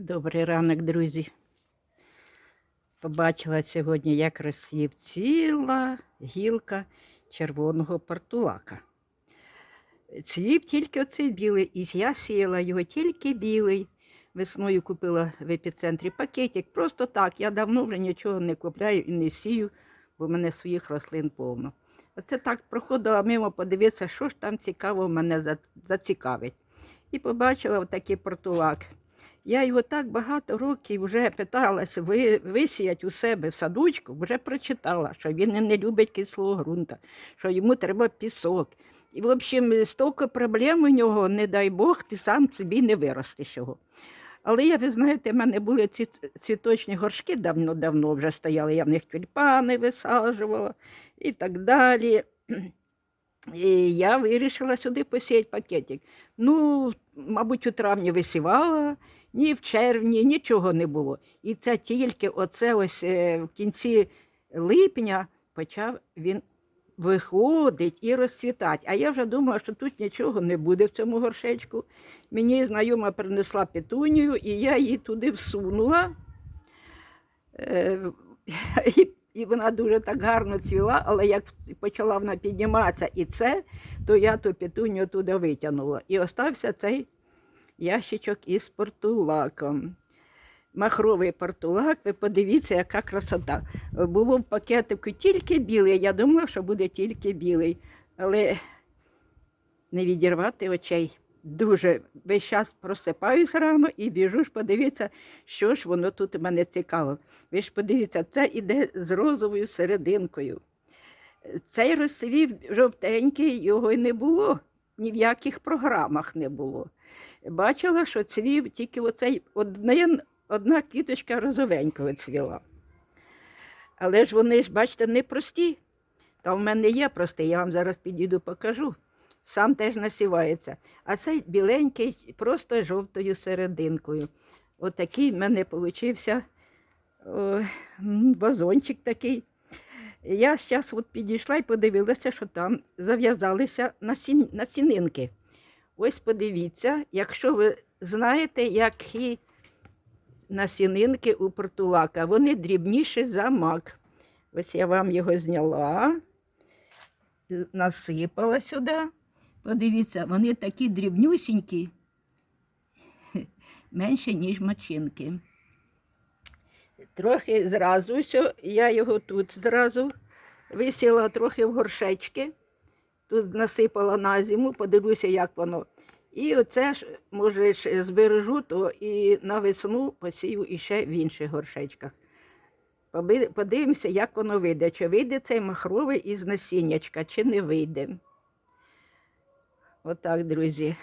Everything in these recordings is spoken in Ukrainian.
Добрий ранок, друзі. Побачила сьогодні, як розцвів ціла гілка червоного портулака. Цвів тільки оцей білий, і я сіяла його тільки білий. Весною купила в епіцентрі пакетик. Просто так. Я давно вже нічого не купляю і не сію, бо в мене своїх рослин повно. Оце так проходила мимо, подивитися, що ж там цікаво мене зацікавить. І побачила отакий портулак. Я його так багато років вже питалася ви, висіяти у себе в садочку, вже прочитала, що він не любить кислого ґрунта, що йому треба пісок. І, в общем, стільки проблем у нього, не дай Бог, ти сам собі не виростеш його. Але я, ви знаєте, в мене були ці цвіточні горшки давно-давно вже стояли, я в них тюльпани висаджувала і так далі. І я вирішила сюди посіяти пакетик. Ну, мабуть, у травні висівала, ні в червні нічого не було. І це тільки оце ось е, в кінці липня почав він виходить і розцвітати. А я вже думала, що тут нічого не буде в цьому горшечку. Мені знайома принесла петунію, і я її туди всунула. Е, І, і вона дуже так гарно цвіла, але як почала вона підніматися і це, то я ту петунію туди витягнула. І остався цей ящичок із портулаком. Махровий портулак, ви подивіться, яка красота. Було в пакетику тільки білий. Я думала, що буде тільки білий, але не відірвати очей. Дуже весь час просипаюсь рано і біжу ж подивитися, що ж воно тут у мене цікаво. Ви ж подивіться, це іде з розовою серединкою. Цей розцвів жовтенький, його й не було, ні в яких програмах не було. Бачила, що цвів тільки оцей одна, одна квіточка розовенького цвіла. Але ж вони ж, бачите, не прості. Та в мене є простий, я вам зараз підійду покажу. Сам теж насівається. А цей біленький просто жовтою серединкою. Отакий в мене о, вазончик такий. Я зараз от підійшла і подивилася, що там зав'язалися насін... насінинки. Ось подивіться, якщо ви знаєте, які насінинки у портулака, вони дрібніші за мак. Ось я вам його зняла, насипала сюди. Подивіться, вони такі дрібнюсінькі, менше, ніж мочинки. Трохи зразу, я його тут зразу висіла трохи в горшечки. Тут насипала на зиму, подивлюся, як воно. І оце ж, може, збережу, то і на весну посію іще в інших горшечках. Подивимося, як воно вийде. Чи вийде цей махровий із насіннячка, чи не вийде. Отак, друзі.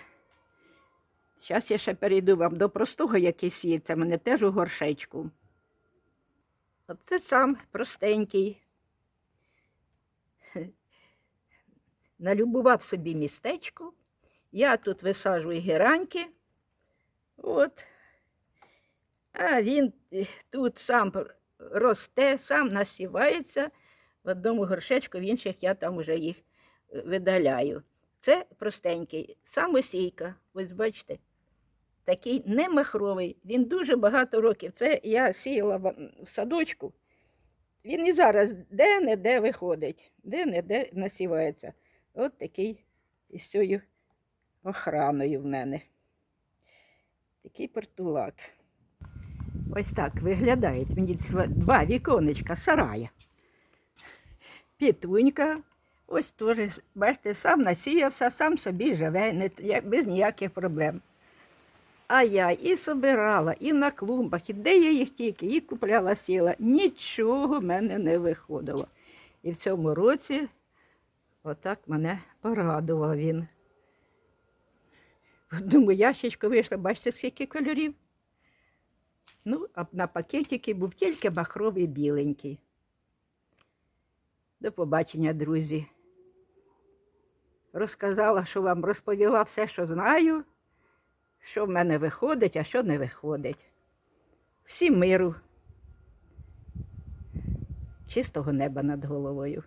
Зараз я ще перейду вам до простого, який сіється, мене теж у горшечку. Оце сам простенький. Налюбував собі містечко. Я тут висаджую гераньки. От. А він е, тут сам росте, сам насівається в одному горшечку, в інших я там вже їх е, видаляю. Це простенький, самосійка, ось бачите, такий не махровий. Він дуже багато років. Це я сіяла в садочку. Він і зараз де-не-де виходить, де-не-де насівається. От такий із цією охраною в мене. Такий портулак. Ось так виглядають мені два віконечка сарая. Пітунька, ось теж, бачите, сам насіявся, сам собі живе, не, без ніяких проблем. А я і собирала, і на клумбах, і де я їх тільки, і купляла сіла. Нічого в мене не виходило. І в цьому році отак мене порадував він. В одному ящичку вийшло, бачите, скільки кольорів. Ну, а на пакетики був тільки махровий біленький. До побачення, друзі. Розказала, що вам розповіла все, що знаю, що в мене виходить, а що не виходить. Всім миру, чистого неба над головою.